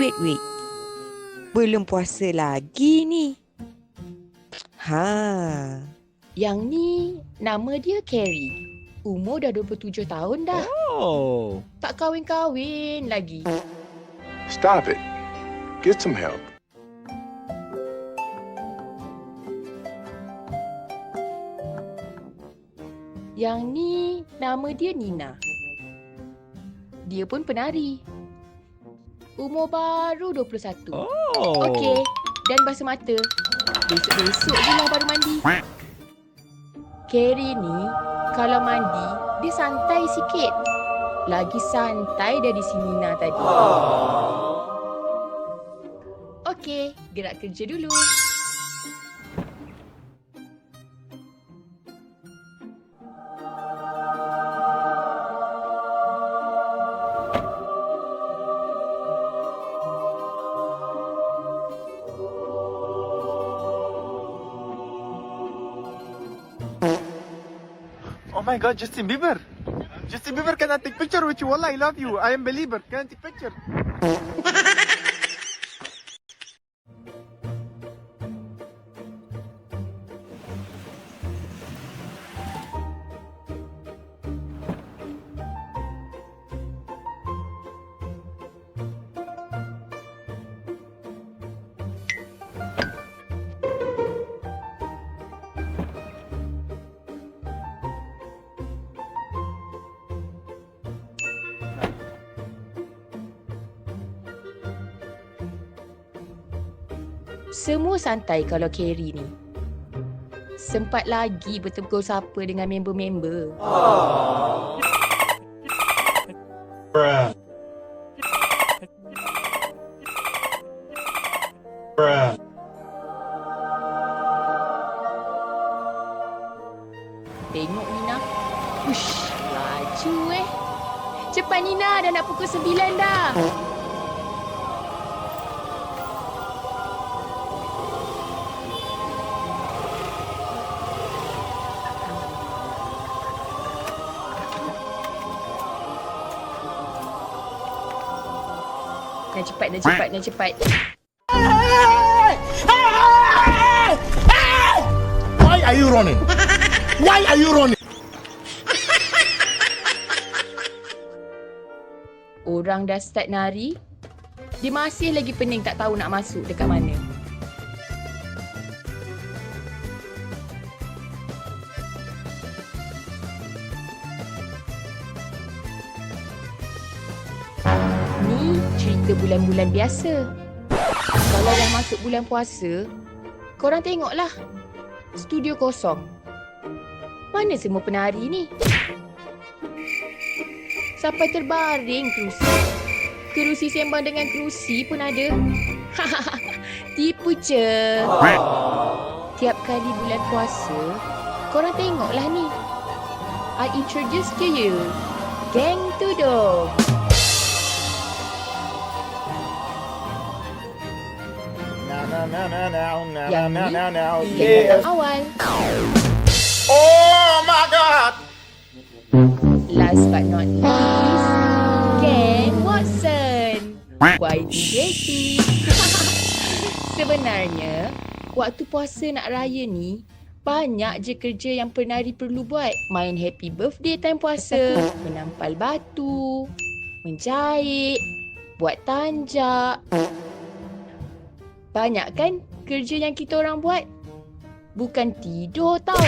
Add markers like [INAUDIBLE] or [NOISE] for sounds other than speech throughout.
Wait, wait. Belum puasa lagi ni. Ha. Yang ni nama dia Carrie. Umur dah 27 tahun dah. Oh. Tak kahwin-kahwin lagi. Stop it. Get some help. Yang ni nama dia Nina. Dia pun penari. Umur baru 21. Oh. Okey, dan basuh mata. Besok-besok je lah baru mandi. Carrie ni kalau mandi, dia santai sikit. Lagi santai dari si Nina tadi. Okey, gerak kerja dulu. Oh my god, Justin Bieber. Justin Bieber, can I take picture with you? Wallah, I love you. I am a believer. Can I take picture? [LAUGHS] Semua santai kalau Carrie ni. Sempat lagi bertegur sapa dengan member-member. Tengok Nina. Ush, laju eh. Cepat Nina, dah nak pukul 9 dah. Nak cepat, nak cepat, nak cepat. Why are you running? Why are you running? Orang dah start nari, dia masih lagi pening tak tahu nak masuk dekat mana. Ni cerita bulan-bulan biasa. Kalau dah masuk bulan puasa, korang tengoklah. Studio kosong. Mana semua penari ni? Sampai terbaring kerusi. Kerusi sembang dengan kerusi pun ada. [LAUGHS] Tipu je. Tiap kali bulan puasa, korang tengoklah ni. I introduce to you. Gang Tudung. Yang now, ni, now, now, Gang yeah. awal. Oh my god! Last but not least, Gang Watson. [LAUGHS] Sebenarnya, waktu puasa nak raya ni, banyak je kerja yang penari perlu buat. Main happy birthday time puasa, menampal batu, menjahit, buat tanjak. Banyak kan kerja yang kita orang buat? Bukan tidur tau.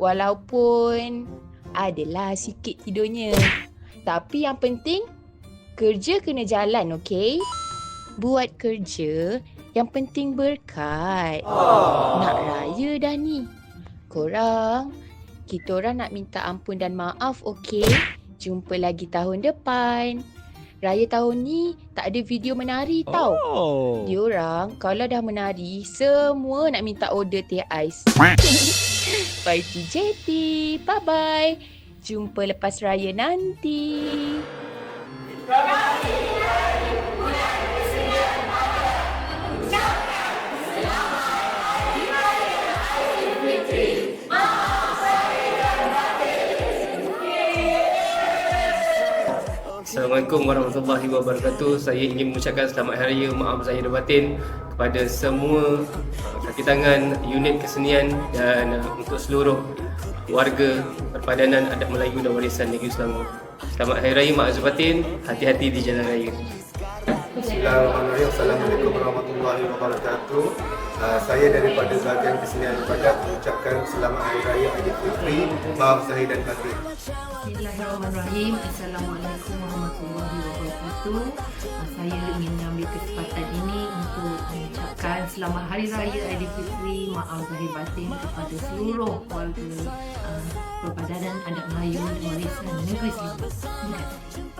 Walaupun adalah sikit tidurnya. Tapi yang penting, kerja kena jalan, okey? Buat kerja, yang penting berkat. Nak raya dah ni. Korang, kita orang nak minta ampun dan maaf, okey? Jumpa lagi tahun depan. Raya tahun ni tak ada video menari tau. Oh. Diorang kalau dah menari, semua nak minta order teh ais. [LAUGHS] Bye TJT. Bye-bye. Jumpa lepas raya nanti. Assalamualaikum warahmatullahi wabarakatuh. Saya ingin mengucapkan selamat hari raya maaf dan batin kepada semua uh, kaki tangan unit kesenian dan uh, untuk seluruh warga perpadanan adat Melayu dan warisan negeri Selangor. Selamat hari raya maaf batin. Hati-hati di jalan raya. Bismillahirrahmanirrahim. Assalamualaikum warahmatullahi wabarakatuh. Uh, saya daripada bahagian kesenian padat mengucapkan selamat hari raya Aidilfitri, maaf zahir dan batin. Bismillahirrahmanirrahim. Assalamualaikum warahmatullahi wabarakatuh. Uh, Saya ingin mengambil kesempatan ini untuk mengucapkan selamat hari raya Aidilfitri, maaf zahir batin kepada seluruh warga uh, Perpadanan Adat Melayu dan Warisan Negeri Selangor. Terima kasih.